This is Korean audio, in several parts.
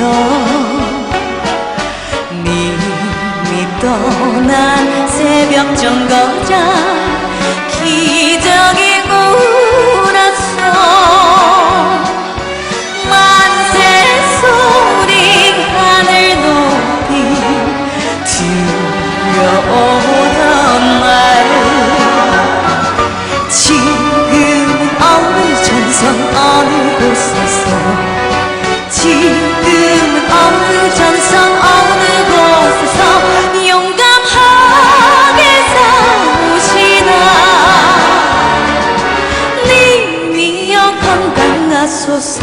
주여 님이 떠난 새벽 정거장 기적이 울었어. 만세 소리 하늘 높이 들려오던 말 지금 어느 전선 어느 곳에서 지금 어느 전선 어느 곳에서 용감하게 싸우시나. 님이여 건강하소서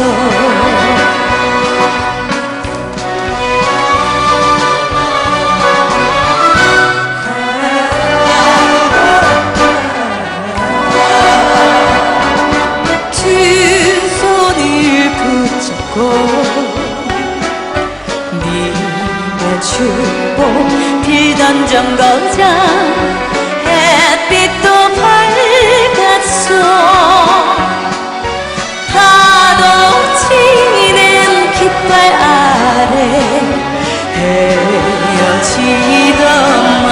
축복 빌던 정거장 햇빛도 밝았어 파도 치는 깃발 아래 헤어지던 말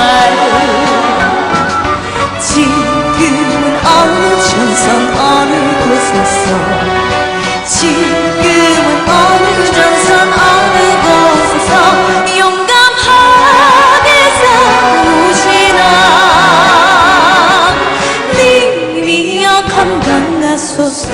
지금은 어느 전선 어느 곳에서 강하소서